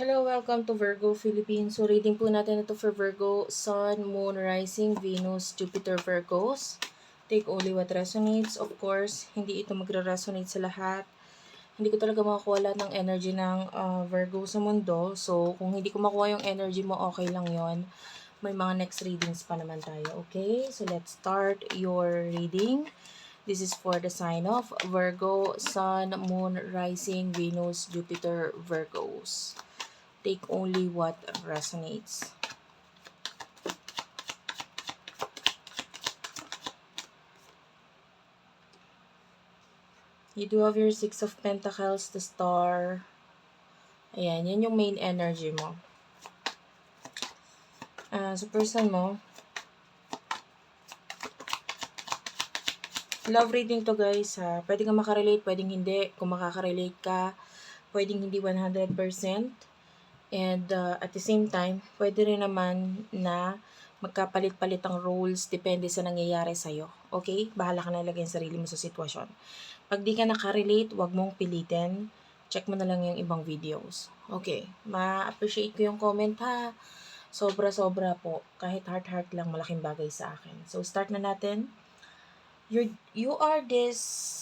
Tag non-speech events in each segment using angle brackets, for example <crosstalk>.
Hello, welcome to Virgo Philippines. So, reading po natin ito for Virgo, Sun, Moon, Rising, Venus, Jupiter, Virgos. Take only what resonates. Of course, hindi ito magre-resonate sa lahat. Hindi ko talaga makakuha lahat ng energy ng uh, Virgo sa mundo. So, kung hindi ko makuha yung energy mo, okay lang yon May mga next readings pa naman tayo. Okay? So, let's start your reading. This is for the sign of Virgo, Sun, Moon, Rising, Venus, Jupiter, Virgos. Take only what resonates. You do have your Six of Pentacles, the Star. Ayan, yan yung main energy mo. Uh, sa person mo, love reading to guys ha. Pwede ka makarelate, pwedeng hindi. Kung makaka-relate ka, pwedeng hindi 100%. And uh, at the same time, pwede rin naman na magkapalit-palit ang roles depende sa nangyayari sa'yo. Okay? Bahala ka na ilagay ang sarili mo sa sitwasyon. Pag di ka nakarelate, wag mong pilitin. Check mo na lang yung ibang videos. Okay. Ma-appreciate ko yung comment ha. Sobra-sobra po. Kahit heart-heart lang, malaking bagay sa akin. So, start na natin. You're, you are this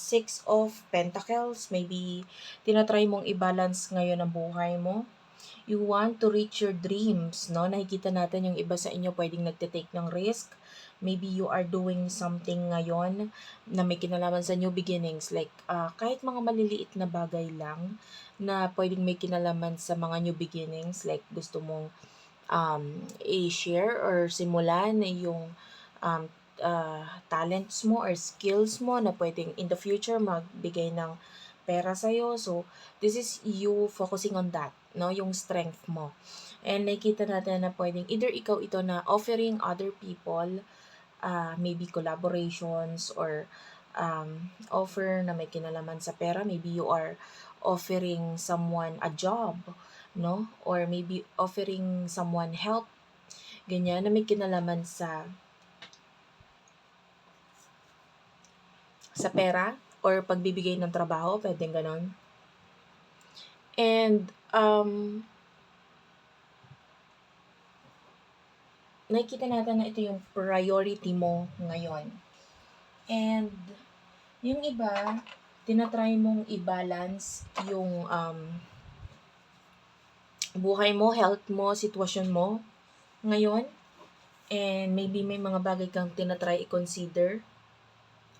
Six of Pentacles. Maybe, tinatry mong i-balance ngayon ang buhay mo you want to reach your dreams, no? Nakikita natin yung iba sa inyo pwedeng nagte-take ng risk. Maybe you are doing something ngayon na may kinalaman sa new beginnings. Like, uh, kahit mga maliliit na bagay lang na pwedeng may kinalaman sa mga new beginnings. Like, gusto mong um, i-share or simulan yung um, uh, talents mo or skills mo na pwedeng in the future magbigay ng pera sa'yo. So, this is you focusing on that no? Yung strength mo. And nakikita natin na pwedeng either ikaw ito na offering other people uh, maybe collaborations or um, offer na may kinalaman sa pera. Maybe you are offering someone a job, no? Or maybe offering someone help. Ganyan na may kinalaman sa sa pera or pagbibigay ng trabaho, pwedeng ganon. And um, nakikita natin na ito yung priority mo ngayon. And, yung iba, tinatry mong i-balance yung um, buhay mo, health mo, sitwasyon mo ngayon. And maybe may mga bagay kang tinatry i-consider.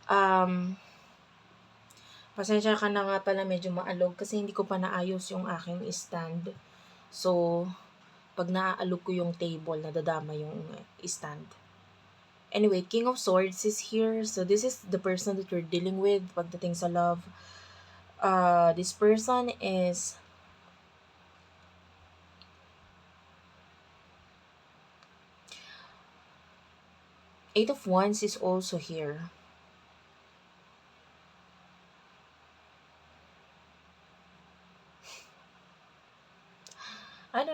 Um, Pasensya ka na nga pala medyo maalog kasi hindi ko pa naayos yung aking stand. So, pag naaalog ko yung table, nadadama yung stand. Anyway, King of Swords is here. So, this is the person that you're dealing with pagdating sa love. Uh, this person is Eight of Wands is also here.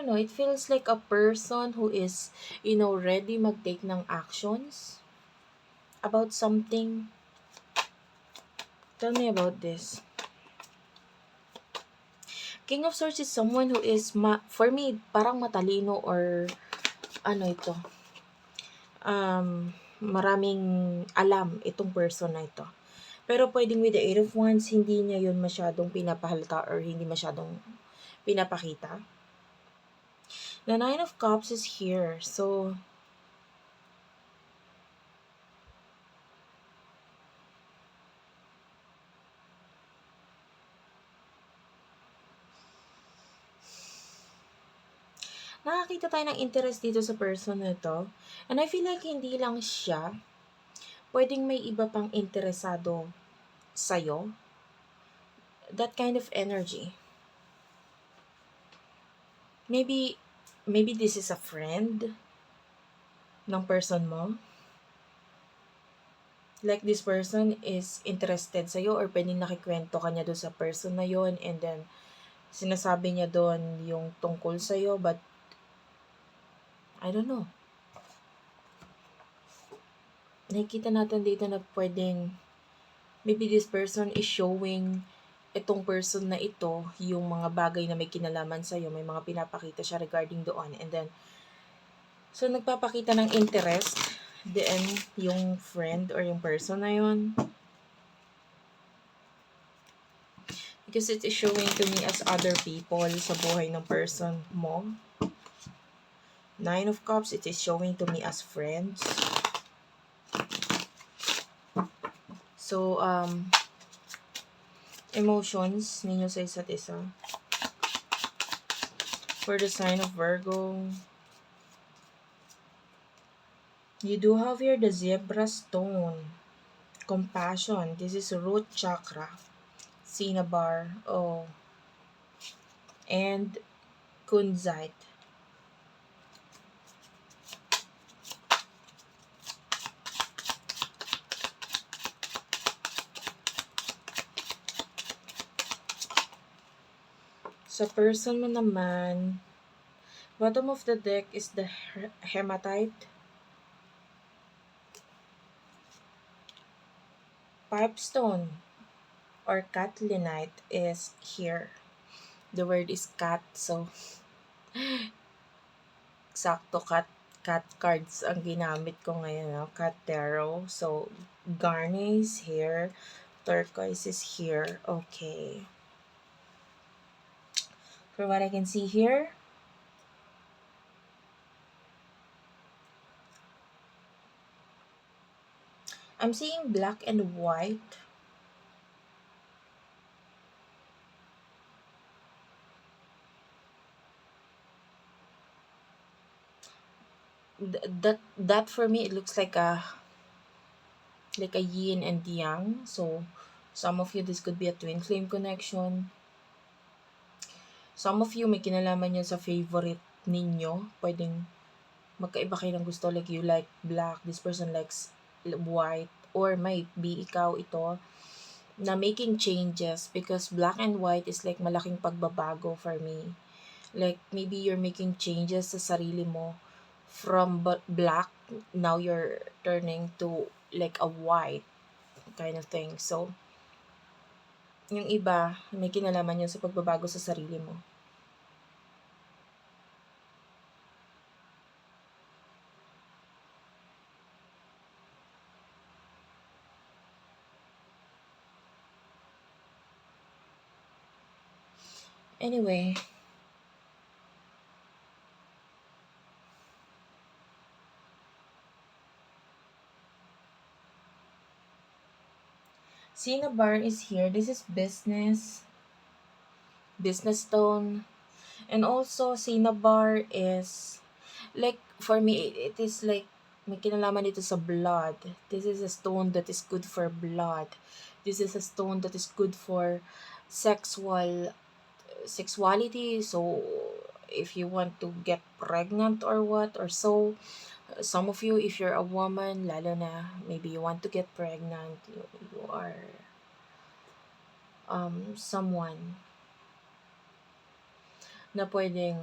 Know, it feels like a person who is, you know, ready mag-take ng actions about something. Tell me about this. King of Swords is someone who is, ma for me, parang matalino or ano ito, um, maraming alam itong person na ito. Pero pwedeng with the Eight of Wands, hindi niya yun masyadong pinapahalata or hindi masyadong pinapakita. The Nine of Cups is here. So, nakakita tayo ng interest dito sa person na to. And I feel like hindi lang siya, pwedeng may iba pang interesado sa'yo. That kind of energy. Maybe maybe this is a friend ng person mo. Like this person is interested sa'yo or pwedeng nakikwento ka niya doon sa person na yon and then sinasabi niya doon yung tungkol sa'yo but I don't know. Nakikita natin dito na pwedeng maybe this person is showing itong person na ito, yung mga bagay na may kinalaman sa'yo, may mga pinapakita siya regarding doon. And then, so nagpapakita ng interest, then yung friend or yung person na yun. Because it is showing to me as other people sa buhay ng person mo. Nine of Cups, it is showing to me as friends. So, um, emotions ninyo sa isa't isa. For the sign of Virgo, you do have here the zebra stone. Compassion. This is root chakra. Cinnabar. Oh. And kunzite. Sa person mo naman, bottom of the deck is the he- hematite. Pipestone or catlinite is here. The word is cat, so <laughs> sakto cat cat cards ang ginamit ko ngayon, no? cat tarot. So, garnet is here, turquoise is here. Okay. For what I can see here, I'm seeing black and white. Th- that that for me it looks like a like a yin and yang. So some of you this could be a twin flame connection. Some of you may kinalaman yun sa favorite ninyo. Pwedeng magkaiba kayo ng gusto. Like you like black, this person likes white. Or might be ikaw ito na making changes because black and white is like malaking pagbabago for me. Like maybe you're making changes sa sarili mo from black now you're turning to like a white kind of thing. So yung iba may kinalaman yun sa pagbabago sa sarili mo. Anyway, Cinnabar is here. This is business. Business stone. And also, Cinnabar is, like, for me, it, is like, may kinalaman dito sa blood. This is a stone that is good for blood. This is a stone that is good for sexual sexuality. So, if you want to get pregnant or what, or so, some of you, if you're a woman, lalo na, maybe you want to get pregnant, you, you are um, someone na pwedeng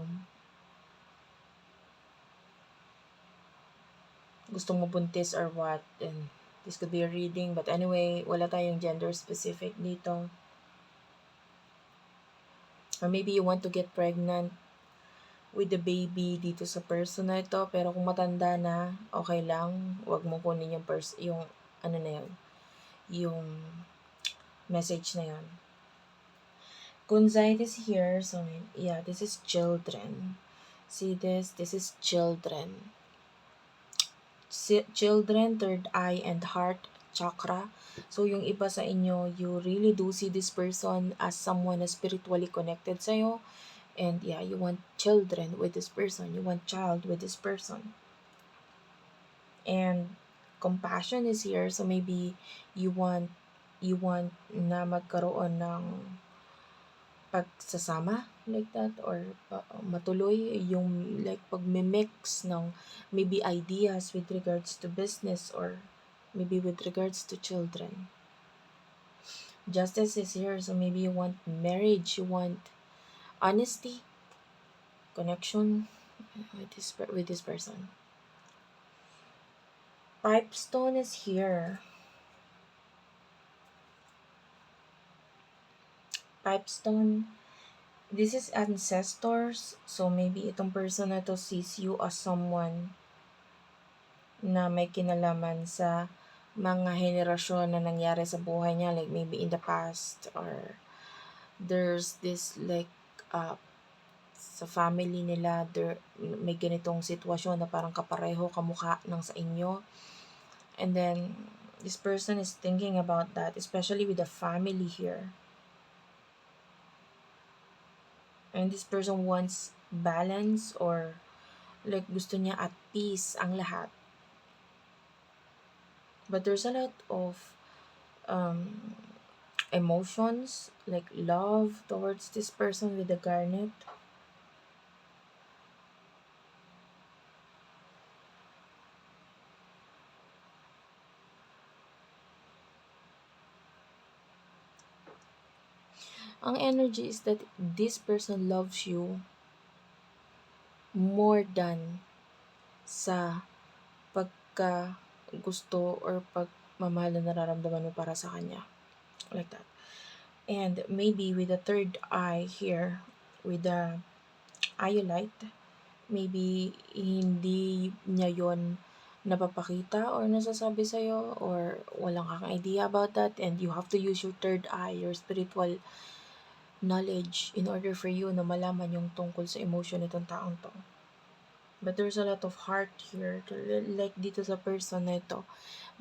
gusto mo buntis or what, and this could be a reading, but anyway, wala tayong gender specific dito. Or maybe you want to get pregnant with the baby dito sa person na ito, pero kung matanda na, okay lang, wag mo kunin yung pers yung ano na yun, yung message na yun. Kunzite is here, so yeah, this is children. See this? This is children. Si- children, third eye, and heart chakra. So, yung iba sa inyo, you really do see this person as someone na spiritually connected sa'yo. And yeah, you want children with this person. You want child with this person. And compassion is here. So, maybe you want you want na magkaroon ng pagsasama like that or pa- matuloy yung like pagme-mix ng maybe ideas with regards to business or maybe with regards to children. Justice is here, so maybe you want marriage, you want honesty, connection with this with this person. Pipestone is here. pipestone. This is ancestors. So, maybe itong person na to sees you as someone na may kinalaman sa mga henerasyon na nangyari sa buhay niya. Like, maybe in the past or there's this like uh, sa family nila there may ganitong sitwasyon na parang kapareho kamukha ng sa inyo. And then this person is thinking about that especially with the family here. And this person wants balance or like gusto niya at peace ang lahat. But there's a lot of um emotions like love towards this person with the garnet ang energy is that this person loves you more than sa pagka gusto or pagmamahal na nararamdaman mo para sa kanya. Like that. And maybe with the third eye here, with the iolite, maybe hindi niya yon napapakita or nasasabi sa'yo or walang kang idea about that and you have to use your third eye, your spiritual knowledge in order for you na malaman yung tungkol sa emotion nitong taong to. But there's a lot of heart here. Like dito sa person na ito,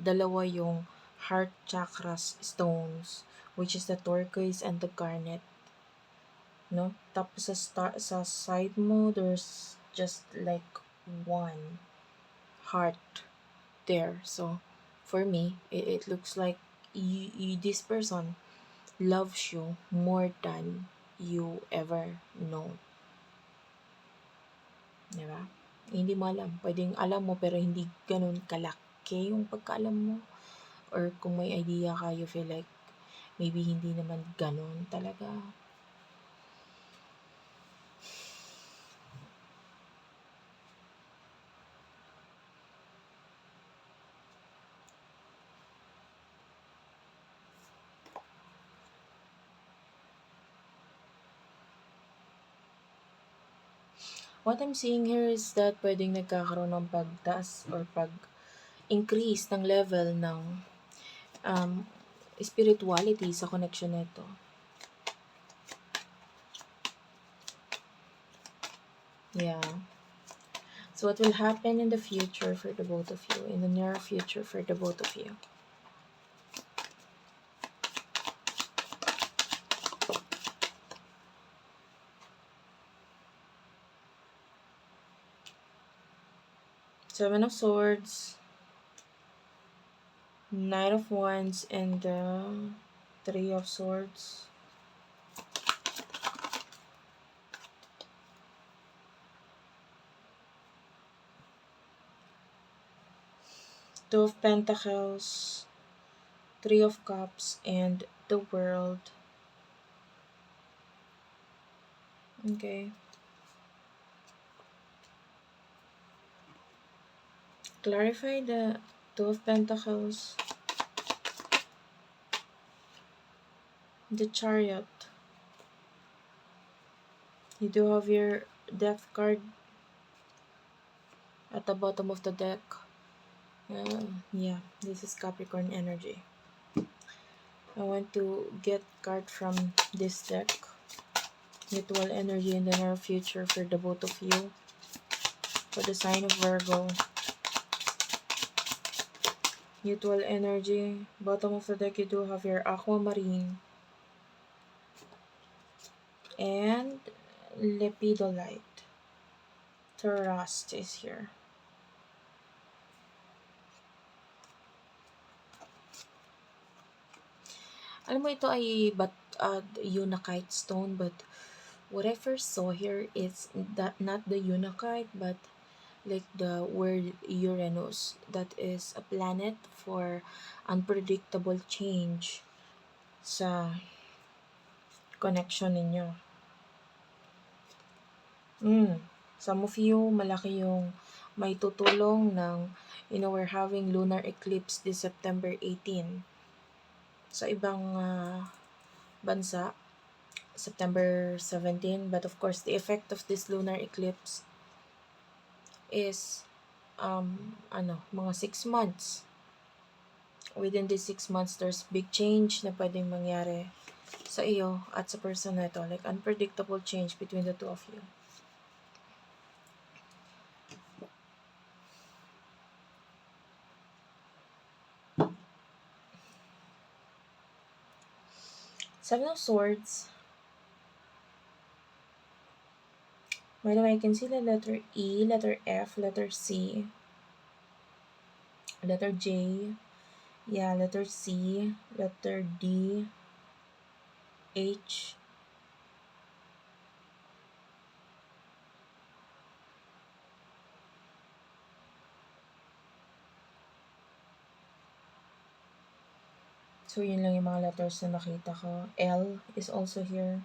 dalawa yung heart chakras stones, which is the turquoise and the garnet. No? Tapos sa, star, sa side mo, there's just like one heart there. So, for me, it, it looks like you, you, this person loves you more than you ever know. Diba? Hindi mo alam. Pwedeng alam mo pero hindi ganun kalaki yung pagkaalam mo. Or kung may idea ka, you feel like maybe hindi naman ganun talaga. What I'm seeing here is that pwedeng nagkakaroon ng pagtaas or pag-increase ng level ng um, spirituality sa connection nito. Yeah. So what will happen in the future for the both of you, in the near future for the both of you? Seven of Swords, Knight of Wands, and the Three of Swords. Two of Pentacles, Three of Cups, and the World. Okay. Clarify the Two of Pentacles, the Chariot. You do have your Death card at the bottom of the deck. Uh, yeah, this is Capricorn energy. I want to get card from this deck. Mutual energy in the near future for the both of you. For the sign of Virgo. Mutual energy. Bottom of the deck, you do have your aquamarine. And lepidolite. Trust is here. Alam mo, ito ay but, uh, unakite stone, but what I first saw here is that not the unakite, but like the word Uranus that is a planet for unpredictable change sa connection ninyo. Mm. Some of you, malaki yung may tutulong ng, you know, we're having lunar eclipse this September 18. Sa ibang uh, bansa, September 17. But of course, the effect of this lunar eclipse is um, ano, mga 6 months. Within these 6 months, there's big change na pwedeng mangyari sa iyo at sa person na ito. Like, unpredictable change between the two of you. Seven of Swords. By the way, I can see the letter E, letter F, letter C, letter J, yeah, letter C, letter D, H, So, yun lang yung mga letters na nakita ko. L is also here.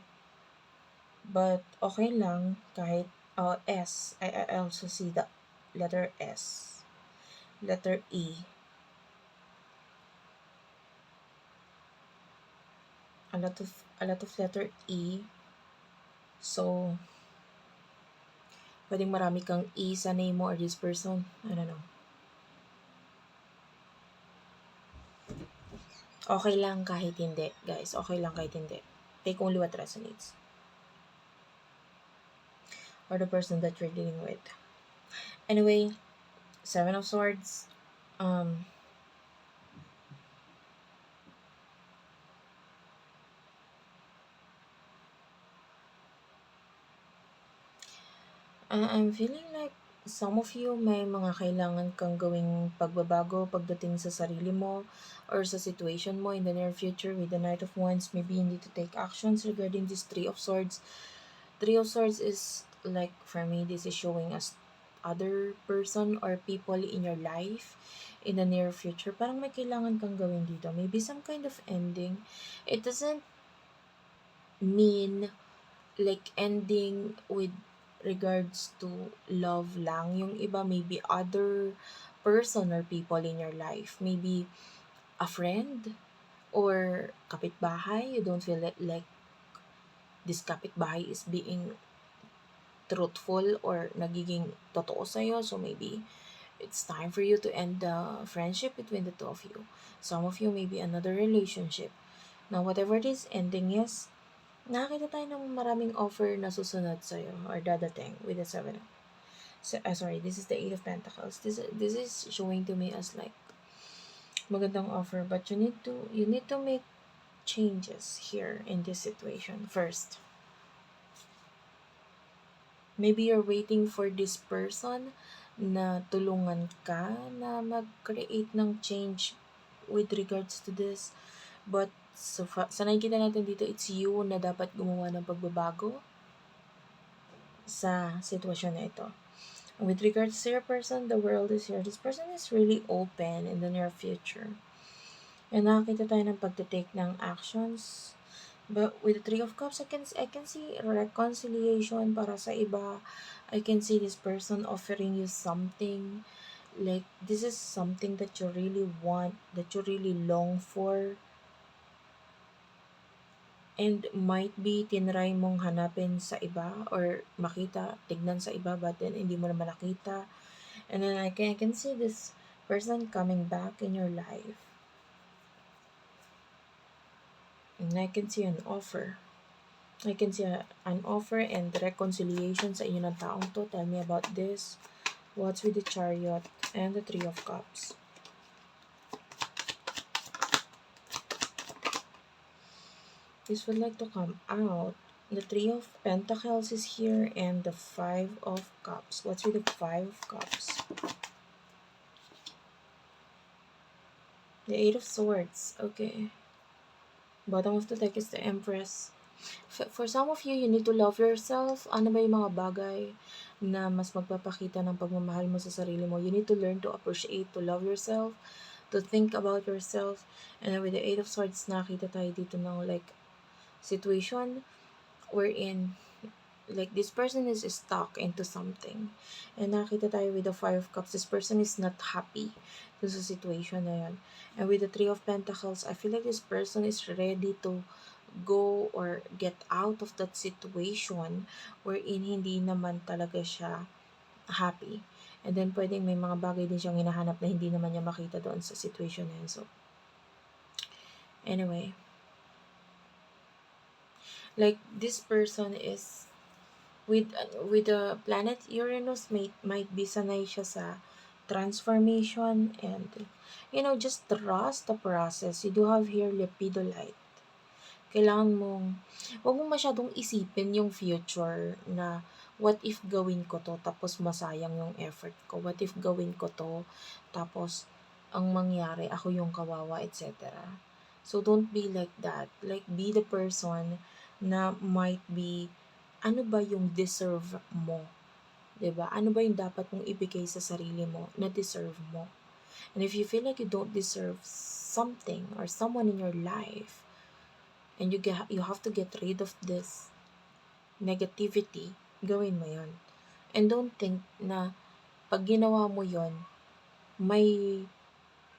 But, okay lang kahit uh, S. I, I also see the letter S. Letter E. A lot of, a lot of letter E. So, pwedeng marami kang E sa name mo or this person. I don't know. Okay lang kahit hindi, guys. Okay lang kahit hindi. Take only what resonates. Or the person that you're dealing with. Anyway, Seven of Swords. Um, uh, I'm feeling like some of you may mga kailangan kang gawing pagbabago pagdating sa sarili mo or sa situation mo in the near future with the Knight of Wands. Maybe you need to take actions regarding this Three of Swords. Three of Swords is like for me, this is showing us other person or people in your life in the near future. Parang may kailangan kang gawin dito. Maybe some kind of ending. It doesn't mean like ending with regards to love lang. Yung iba maybe other person or people in your life. Maybe a friend or kapitbahay. You don't feel like this kapitbahay is being truthful or nagiging totoo sa'yo. So maybe it's time for you to end the friendship between the two of you. Some of you maybe another relationship. Now, whatever this ending is, nakakita tayo ng maraming offer na susunod sa'yo or dadating with the seven. So, uh, sorry, this is the eight of pentacles. This this is showing to me as like magandang offer, but you need to you need to make changes here in this situation first. Maybe you're waiting for this person na tulungan ka na mag-create ng change with regards to this. But So, sa nakikita natin dito, it's you na dapat gumawa ng pagbabago sa sitwasyon na ito. With regards to your person, the world is here. This person is really open in the near future. And nakakita tayo ng pagtitake ng actions. But with the Three of Cups, I can, I can see reconciliation para sa iba. I can see this person offering you something. Like, this is something that you really want, that you really long for and might be tinry mong hanapin sa iba or makita, tignan sa iba but then hindi mo naman nakita. And then I can, I can see this person coming back in your life. And I can see an offer. I can see a, an offer and the reconciliation sa inyo ng taong to. Tell me about this. What's with the chariot and the three of cups? this would like to come out. The Three of Pentacles is here and the Five of Cups. What's with the Five of Cups? The Eight of Swords. Okay. Bottom of the deck is the Empress. For some of you, you need to love yourself. Ano ba yung mga bagay na mas magpapakita ng pagmamahal mo sa sarili mo? You need to learn to appreciate, to love yourself, to think about yourself. And with the Eight of Swords, nakita tayo dito ng like situation wherein like this person is stuck into something. And nakita tayo with the Five of Cups, this person is not happy dun sa situation na yan. And with the Three of Pentacles, I feel like this person is ready to go or get out of that situation wherein hindi naman talaga siya happy. And then, pwedeng may mga bagay din siyang hinahanap na hindi naman niya makita doon sa situation na yun. So, anyway. Like, this person is with with the planet Uranus might might be sanay siya sa transformation and you know just trust the process. You do have here lepidolite kailangan mong wag mo masyadong isipin yung future na what if gawin ko to tapos masayang yung effort ko? What if gawin ko to tapos ang mangyari ako yung kawawa etc so don't be like that. Like be the person na might be ano ba yung deserve mo 'di ba? Ano ba yung dapat mong ibigay sa sarili mo na deserve mo? And if you feel like you don't deserve something or someone in your life and you get you have to get rid of this negativity, gawin mo 'yon. And don't think na pag ginawa mo 'yon, may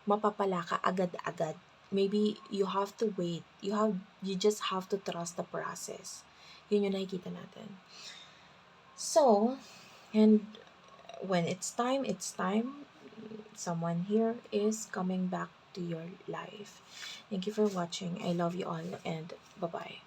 mapapala ka agad-agad. Maybe you have to wait. You have you just have to trust the process. Yun yung nakikita natin. So, and when it's time, it's time. Someone here is coming back to your life. Thank you for watching. I love you all and bye-bye.